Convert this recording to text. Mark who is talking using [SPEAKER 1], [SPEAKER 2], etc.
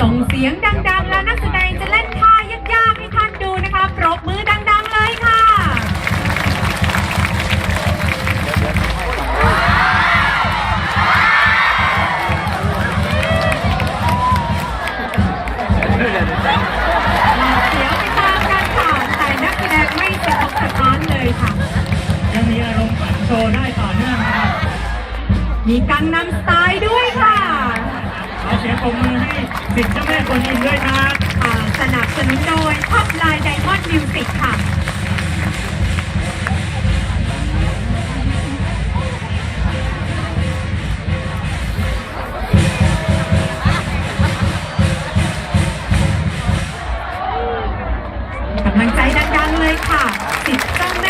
[SPEAKER 1] ส่งเสียงดังๆ แล้วนักแสดงจะเล่นท่ายากๆให้ท่านดูนะคะปรบมือดังๆเลยค่ะ เดี๋ยวไปตามกันค่ะแต่นักแสดงไม่สะทกสะท้านเลยค่ะ
[SPEAKER 2] ยังมีอารมณ์โชว์ได้ต่อเนื่อง
[SPEAKER 1] มีกังนำสไตล์ด้วยค่ะ
[SPEAKER 2] อเสียงปรบมือให้สิทธิ์เจ้าแม่กวนอิมด้วยครับ
[SPEAKER 1] อ่าสนับสนุนโดยท็อปไลน์ไดมอนด์มิวสิกค่ะ กำลังใจดังๆเลยค่ะสิทธิ์เจ้าแม่